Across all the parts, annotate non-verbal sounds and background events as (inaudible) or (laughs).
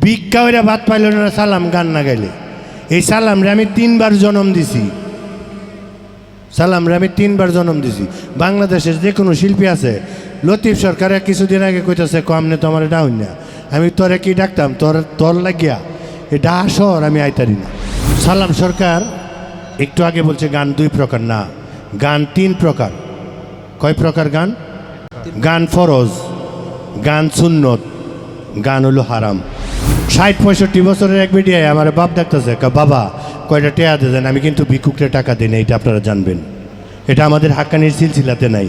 ভিক্ষা ওইরা ভাত পাইল না, সালাম গান না গাইলে। এই সালামরে আমি তিনবার জন্ম দিছি। সালামরে আমি তিনবার জন্ম দিছি। বাংলাদেশের যে কোনো শিল্পী আছে, লতিফ সরকারে কিছুদিন আগে কইতেছে কমনে তো আমার ডাউন না। আমি তোরে কি ডাকতাম? তোর তোর লাগিয়া। এ এটা আসর, আমি আইতারি না। সালাম সরকার একটু আগে বলছে, গান দুই প্রকার না। গান তিন প্রকার। কয় প্রকার গান? গান ফরজ, গান সুন্নত, গান হলো হারাম। ষাট পঁয়ষট্টি বছরের এক বেডিয়ায় আমার বাপ কা, বাবা, কয়টা টেয়া দেন, আমি কিন্তু ভিক্ষুকরে টাকা দিই না, এটা আপনারা জানবেন। এটা আমাদের হাক্কানির সিলসিলাতে নাই।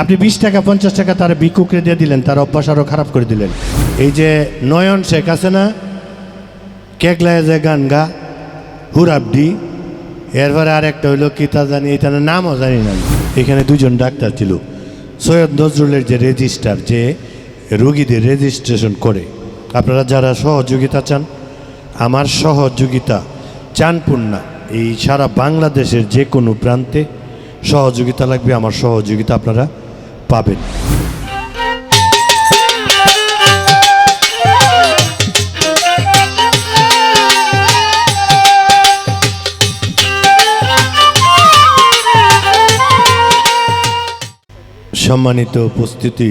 আপনি বিশ টাকা, পঞ্চাশ টাকা তার ভিক্ষুকরে দিয়ে দিলেন, তার অভ্যাস আরও খারাপ করে দিলেন। এই যে নয়ন শেখ আছে না কেকলায় যে গান গা, হুরাবডি, এরপরে আর একটা হইল কি তা জানি এটা নামও জানি না। এখানে দুজন ডাক্তার ছিল। সৈয়দ নজরুলের যে রেজিস্টার, যে রোগীদের রেজিস্ট্রেশন করে আপনারা যারা সহযোগিতা চান, আমার সহযোগিতা চানপুর না এই সারা বাংলাদেশের যে কোনো প্রান্তে সহযোগিতা লাগবে, আমার সহযোগিতা আপনারা পাবেন। সম্মানিত উপস্থিতি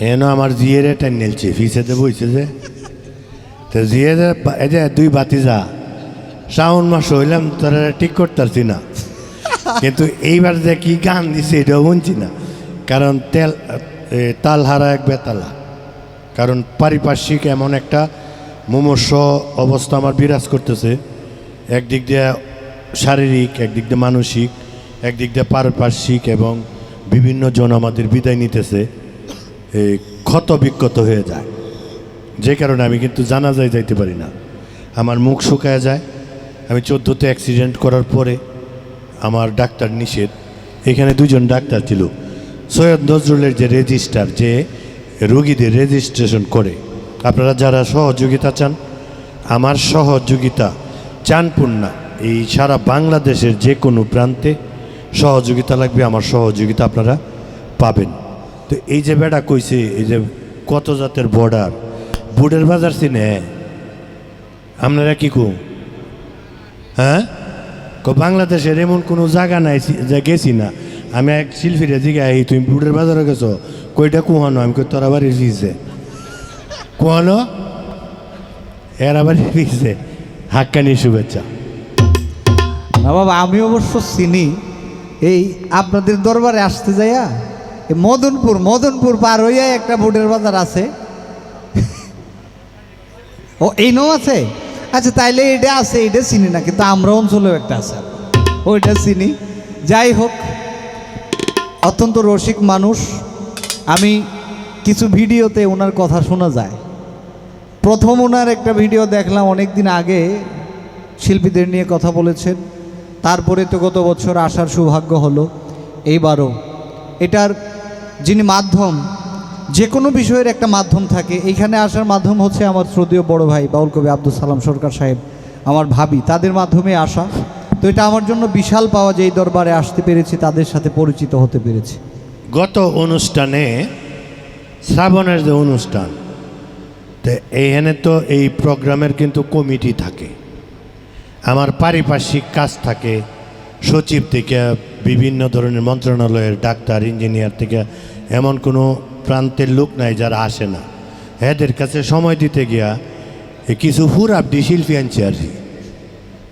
এন আমার জিয়ের টাইম নেলছে ফিসেতে বইছে যে। তো জিয়ে যে বা- এই যে দুই বাতিজা শ্রাবণ মাস হইলাম, তোরা ঠিক করতে না। কিন্তু এইবার যে কি গান দিছে, এটাও শুনছি না। কারণ তেল তাল হারা এক বেতালা। কারণ পারিপার্শ্বিক এমন একটা মুমর্ষ অবস্থা আমার বিরাজ করতেছে। একদিক দিয়ে শারীরিক, একদিক দিয়ে মানসিক, একদিক দিয়ে পারিপার্শ্বিক এবং বিভিন্ন জন আমাদের বিদায় নিতেছে। এই ক্ষত বিক্ষত হয়ে যায়। যে কারণে আমি কিন্তু জানাজায় যাইতে পারি না। আমার মুখ শুকায় যায়। আমি চোদ্দোতে অ্যাক্সিডেন্ট করার পরে আমার ডাক্তার নিষেধ। এখানে দুজন ডাক্তার ছিল। সৈয়দ নজরুলের যে রেজিস্টার যে রোগীদের রেজিস্ট্রেশন করে। আপনারা যারা সহযোগিতা চান, আমার সহযোগিতা চানপুর না এই সারা বাংলাদেশের যে কোনো প্রান্তে সহযোগিতা লাগবে, আমার সহযোগিতা আপনারা পাবেন। তো এই যে বেটা কইছে, এই যে কত জাতের বর্ডার বুডের বাজার চিনে? আপনারা কি কু হ্যাঁ? বাংলাদেশের এমন কোনো জায়গা নাই গেছি না। আমি এক শিল্পীরে জিগাই তুমি বুটের বাজারে গেছো? কইটা কুহানো? আমি কই, তোর আবার ফিসে কুহানো? এর আবার ফিসে হাক্কানি শুভেচ্ছা। না বাবা, আমি অবশ্য চিনি। এই আপনাদের দরবারে আসতে যাইয়া মদনপুর মদনপুর পার হইয়া একটা বোর্ডের বাজার আছে। ও এই নো আছে? আচ্ছা তাইলে এটা আছে এটা চিনি না, কিন্তু আমরা অঞ্চলেও একটা আছে। ওইটা চিনি। যাই হোক, অত্যন্ত রসিক মানুষ। আমি কিছু ভিডিওতে ওনার কথা শোনা যায়। প্রথম ওনার একটা ভিডিও দেখলাম অনেক দিন আগে। শিল্পীদের নিয়ে কথা বলেছেন। তারপরে তো গত বছর আসার সৌভাগ্য হলো। এইবারও। এটার যিনি মাধ্যম যে কোনো বিষয়ের একটা মাধ্যম থাকে। এইখানে আসার মাধ্যম হচ্ছে আমার শ্রদ্ধেয় বড় ভাই বাউল কবি আব্দুল সালাম সরকার সাহেব, আমার ভাবি। তাদের মাধ্যমে আসা। তো এটা আমার জন্য বিশাল পাওয়া যে এই দরবারে আসতে পেরেছি, তাদের সাথে পরিচিত হতে পেরেছি। গত অনুষ্ঠানে, শ্রাবণের যে অনুষ্ঠান, তো এইখানে তো এই প্রোগ্রামের কিন্তু কমিটি থাকে। আমার পারিপার্শ্বিক কাজ থাকে, সচিব থেকে বিভিন্ন ধরনের মন্ত্রণালয়ের ডাক্তার, ইঞ্জিনিয়ার থেকে এমন কোনো প্রান্তের লোক নাই যারা আসে না। এদের কাছে সময় দিতে গিয়া কিছু হুরাবডি শিল্পী আনছে আর কি।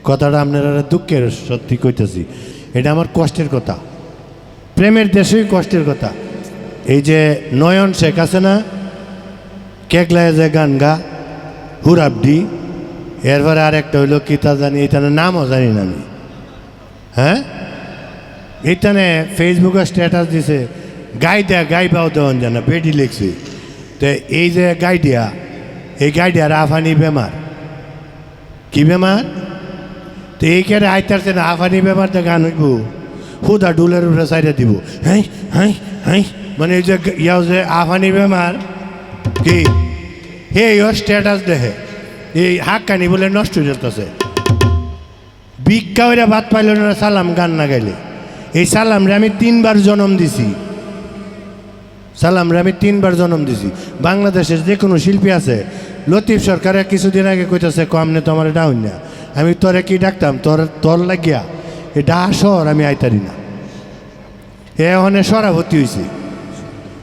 কথাটা আপনারা দুঃখের সত্যি কইতেছি। এটা আমার কষ্টের কথা। প্রেমের দেশেই কষ্টের কথা। এই যে নয়ন শেখ আছে না কেকলায় যে গান গা হুরাবডি এরপরে আর একটা হইল কি তা জানি এইটার নামও জানি না আমি। হ্যাঁ? এইখানে ফেসবুকে স্ট্যাটাস দিছে গাই দেয়া গাই পাও দেওয়ান জানা বেডি লিখছি। তো এই যে গাই দিয়া এই গাই দিয়া আফানি বেমার। কি বেমার? তো এই কেড়ে আইতারছে না আফানি বেমার তো গান হইব। হুদা ডুলের উপরে সাইডে দিব। হ্যাঁ হ্যাঁ হ্যাঁ মানে এই যে ইয়াও যে আফানি বেমার, কি? হে ইয়োর স্ট্যাটাস দেখে। এই হাক্কানি বলে নষ্ট হয়ে যেতেছে ভিক্ষা ওইরা ভাত পাইল না সালাম গান না গাইলে। এই সালামরে আমি তিনবার জন্ম দিছি। সালামরে আমি তিনবার জন্ম দিছি। বাংলাদেশের যে কোনো শিল্পী আছে, লতিফ সরকারের কিছুদিন আগে কইতেছে কমনে তো আমার ডাউন না। আমি তোরে কি ডাকতাম? তোর তোর লাগিয়া এ ডা আসর, আমি আইতারি না। এ ওখানে সরাভর্তি হয়েছে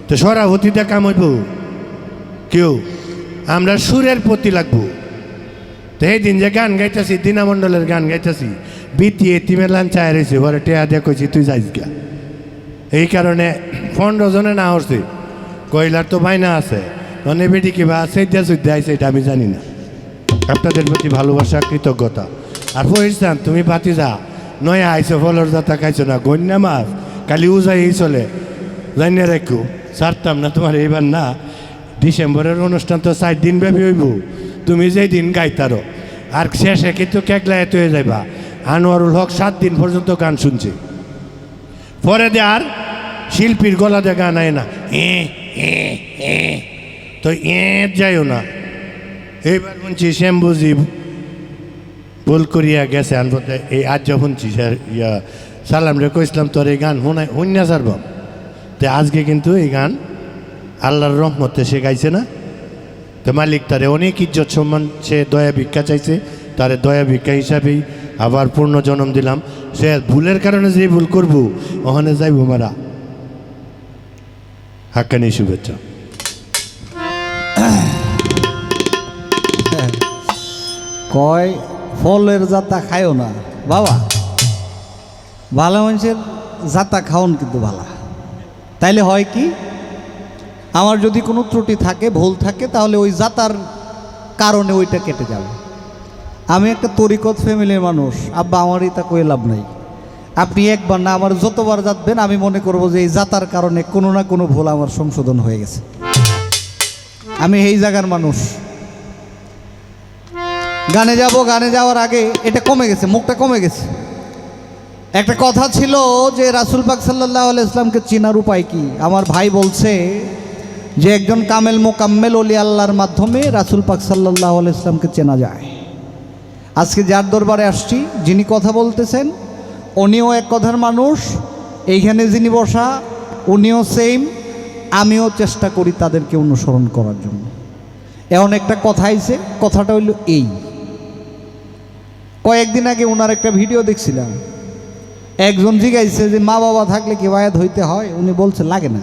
তো সরাভর্তিতে কাম হইব কেউ? আমরা সুরের প্রতি লাগবো। তো এই দিন যে গান গাইতেছি, দীনামণ্ডলের গান গাইতেছি বিতি এতিমের লান চায় রয়েছে বলে টেয়া দিয়ে কইছি, তুই যাইস গা। এই কারণে পনেরো জনে না হচ্ছে কয়লার তো বাইনা আছে। মানে বেটি কিবা সেইটা সুদ্ধা আইছে, এটা আমি জানি না। আপনাদের প্রতি ভালোবাসা, কৃতজ্ঞতা। আর পহিসান তুমি বাতি যা। নয় আইসো ফলর যাতা খাইছো না, গন্যা মাছ। কালি উজাই এই চলে জানিয়ে রাখো ছাড়তাম না তোমার এইবার না। ডিসেম্বরের অনুষ্ঠান তো চার দিন ব্যাপী হইব। তুমি যেই দিন গাইতারো। আর শেষে কিন্তু কেকলায় হয়ে যাইবা। আনোয়ারুল হক সাত দিন পর্যন্ত গান শুনছে। পরে দে আর শিল্পীর গলা দিয়ে গান আয় না। এ তো এ যাইও না। এইবার শুনছি শ্যাম্বুজি ভুল করিয়া গেছে আনবতে এই আজ শুনছি স্যার ইয়া সালাম রে কইসলাম তোর এই গান শুনাই শুনিয়া সারব তো আজকে কিন্তু এই গান আল্লাহর রহমতে সে গাইছে না। তো মালিক তারে অনেক ইজ্জত সম্মান সে দয়া ভিক্ষা চাইছে। তারে দয়া ভিক্ষা হিসাবেই আবার পূর্ণ জন্ম দিলাম। সে ভুলের কারণে যে ভুল করব, ওখানে যাইব মারা। হাক্কানি শুভেচ্ছা। কয়, ফলের জাতা খায়ও না। বাবা, ভালো মানুষের জাতা খাওন কিন্তু ভালা। তাইলে হয় কি? আমার যদি কোনো ত্রুটি থাকে, ভুল থাকে, তাহলে ওই জাতার কারণে ওইটা কেটে যাবে। আমি একটা তরিকত ফ্যামিলির মানুষ। আব্বা আমারই তা কয়ে লাভ নাই। আপনি একবার না আমার যতবার যাতবেন আমি মনে করব যে এই যাতার কারণে কোনো না কোনো ভুল আমার সংশোধন হয়ে গেছে। আমি এই জায়গার মানুষ। গানে যাব, গানে যাওয়ার আগে এটা কমে গেছে, মুখটা কমে গেছে। একটা কথা ছিল যে রাসুল পাক সাল্লাহ ইসলামকে চেনার উপায় কি? আমার ভাই বলছে যে একজন কামেল মোকাম্মেল অলি আল্লাহর মাধ্যমে রাসুল পাক সাল্লাহ ইসলামকে চেনা যায়। আজকে যার দরবারে আসছি, যিনি কথা বলতেছেন, উনিও এক কথার মানুষ, এইখানে যিনি বসা, উনিও সেম আমিও চেষ্টা করি তাদেরকে অনুসরণ করার জন্য। এমন একটা কথা আইছে, কথাটা হইল এই। কয়েকদিন আগে ওনার একটা ভিডিও দেখছিলাম। একজন জিগাইছে যে, মা বাবা থাকলে কি বায়াত হইতে হয়? উনি বলছে, লাগে না।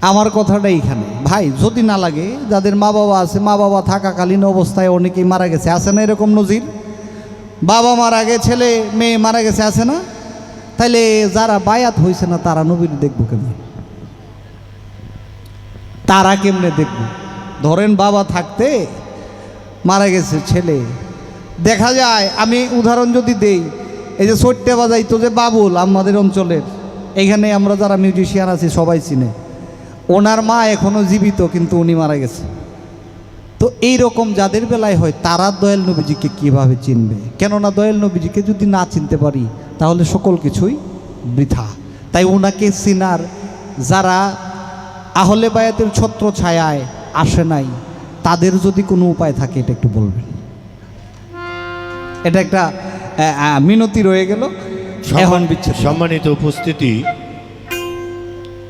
আমার কথাটা এইখানে। ভাই, যদি না লাগে, যাদের মা বাবা আছে মা বাবা থাকাকালীন অবস্থায় অনেকেই মারা গেছে। আছে না এরকম নজির? বাবা মারা গে ছেলে, মেয়ে মারা গেছে, আছে না? তাইলে যারা বায়াত হয়েছে না, তারা নবীর দেখব কেমন? তারা কেমনে দেখব? ধরেন বাবা থাকতে মারা গেছে, ছেলে। দেখা যায়, আমি উদাহরণ যদি দেই, এই যে সত্যে বাজাইতো যে বাবুল আমাদের অঞ্চলের, এখানে আমরা যারা মিউজিশিয়ান আছি, সবাই চিনে। ওনার মা এখনও জীবিত কিন্তু উনি মারা গেছে। তো এই রকম যাদের বেলায় হয় তারা দয়াল নবীজিকে কীভাবে চিনবে? কেননা দয়াল নবীজিকে যদি না চিনতে পারি তাহলে সকল কিছুই বৃথা। তাই ওনাকে চিনার যারা আহলে বায়াতের ছত্র ছায়ায় আসে নাই তাদের যদি কোনো উপায় থাকে এটা একটু বলবেন। এটা একটা মিনতি রয়ে গেল। এখন সম্মানিত উপস্থিতি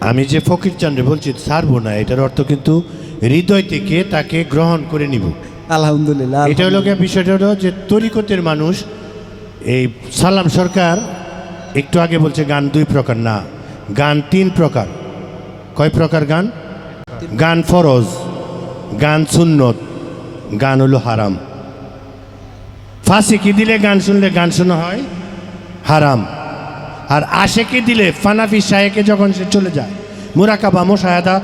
আমি যে ফকির চন্দ্রে বলছি ছাড়বো না এটার অর্থ কিন্তু হৃদয় থেকে তাকে গ্রহণ করে নিব। আলহামদুলিল্লাহ এটা হলো গিয়ে বিষয়টা হলো যে তরিকতের মানুষ এই সালাম সরকার একটু আগে বলছে গান দুই প্রকার না গান তিন প্রকার। কয় প্রকার গান? গান ফরজ গান সুন্নত গান হলো হারাম। ফাঁসি কি দিলে গান শুনলে গান শোনা হয়? হারাম। আর আশেকে দিলে ফানাফি শাহেকে যখন সে চলে যায় মুরাকাবা মোশাহাদা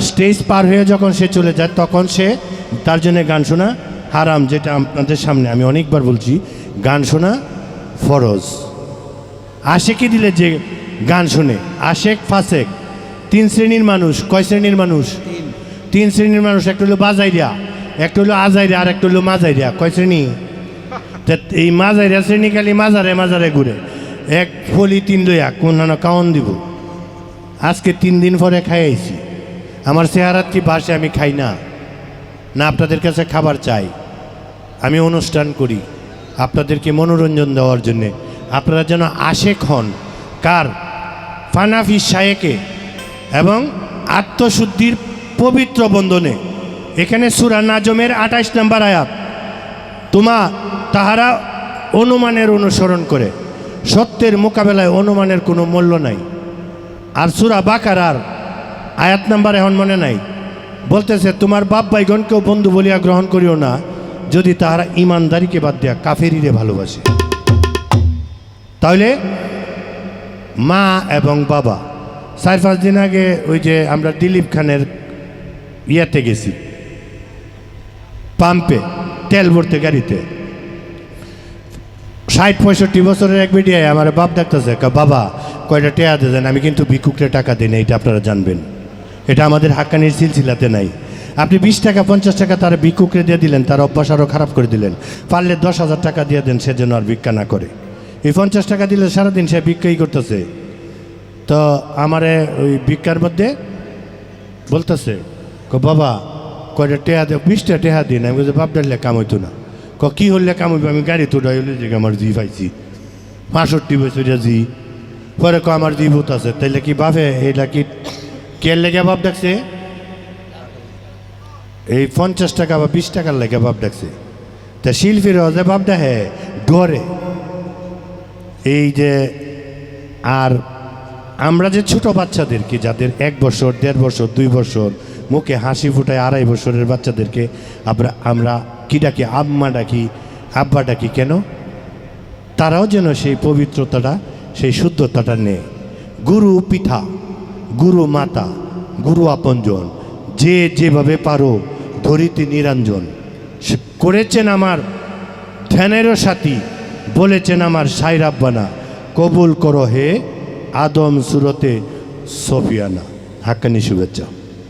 স্টেজ পার হয়ে যখন সে চলে যায় তখন সে তার জন্য গান শোনা হারাম যেটা আপনাদের সামনে আমি অনেকবার বলছি গান শোনা ফরজ। আশেকে দিলে যে গান শুনে আশেক ফাসেক তিন শ্রেণির মানুষ কয় শ্রেণির মানুষ? তিন। শ্রেণির মানুষ একটা হলো বাজাইরিয়া একটা হলো আজাইরিয়া আর একটা হলো মাজাইরিয়া কয় শ্রেণি? (laughs) এই মাজাইরিয়া শ্রেণি খালি মাজারে মাজারে ঘুরে। এক ফলি, তিন লইয়া কোন নানা কাউন দিব। আজকে তিন দিন পরে খাই আইছি। আমার চেহারাত কি বাসে আমি খাই না। না আপনাদের কাছে খাবার চাই। আমি অনুষ্ঠান করি আপনাদেরকে মনোরঞ্জন দেওয়ার জন্যে। আপনারা যেন আশেক হন। কার? ফানাফি শায়েকে এবং আত্মশুদ্ধির পবিত্র বন্ধনে। এখানে সুরা নাজমের আঠাইশ নম্বর আয়াত। তোমা তাহারা অনুমানের অনুসরণ করে। সত্যের মোকাবেলায় অনুমানের কোনো মূল্য নাই। আর সুরা বাকারার আয়াত নাম্বার এখন মনে নাই। বলতেছে, তোমার বাপ ভাইগণকেও বন্ধু বলিয়া গ্রহণ করিও না, যদি তাহারা ইমানদারিকে বাদ দেয়া কাফেরিরে ভালোবাসে। তাহলে মা এবং বাবা, চার পাঁচ দিন আগে ওই যে আমরা দিলীপ খানের ইয়েতে গেছি, পাম্পে, তেল ভরতে গাড়িতে। ষাট পঁয়ষট্টি বছরের এক বেডিয়ায় আমার বাপ কা বাবা, কয়টা টেয়া দেন, আমি কিন্তু ভিক্ষুকরে টাকা দিই না এটা আপনারা জানবেন। এটা আমাদের হাক্কানির সিলসিলাতে নাই। আপনি বিশ টাকা, পঞ্চাশ টাকা তার ভিক্ষুকরে দিয়ে দিলেন, তার অভ্যাস আরও খারাপ করে দিলেন। পারলে দশ হাজার টাকা দিয়ে দেন, সে যেন আর ভিক্ষা না করে। এই পঞ্চাশ টাকা দিলে সারাদিন সে ভিক্ষাই করতেছে। তো আমারে ওই ভিক্ষার মধ্যে বলতেছে বাবা, কয়টা টেহা দে, বিশটা টেহা দিন, আমি বলছি, বাপ ডাললে কাম হইতো না। ক, কি হলে কাম আমি গাড়ি তোড়াই হলে যে আমার জি পাইছি। পাঁষট্টি বছর জি। পরে ক, আমার জি ভূত আছে। তাইলে কি বাপে এটা কি কে লেগে বাপ ডাকছে? এই পঞ্চাশ টাকা বা বিশ টাকার লেগে বাপ ডাকছে। তা শিল্পীর যে বাপ ডাহে গড়ে। এই যে, আর আমরা যে ছোট বাচ্চাদেরকে, যাদের এক বছর, দেড় বছর, দুই বছর, মুখে হাসি ফুটায় আড়াই বছরের বাচ্চাদেরকে, আমরা আমরা কি ডাকি, আম্মা ডাকি, আব্বা ডাকি কেন? তারাও যেন সেই পবিত্রতাটা, সেই শুদ্ধতাটা নেয়। গুরু পিঠা গুরু মাতা, গুরু আপনজন, যে যেভাবে পারো ধরিতে নিরঞ্জন। করেছেন আমার ধ্যানেরও সাথী, বলেছেন আমার সাইর আব্বানা। কবুল করো হে আদম সুরতে সফিয়ানা। হাক্কানি শুভেচ্ছা।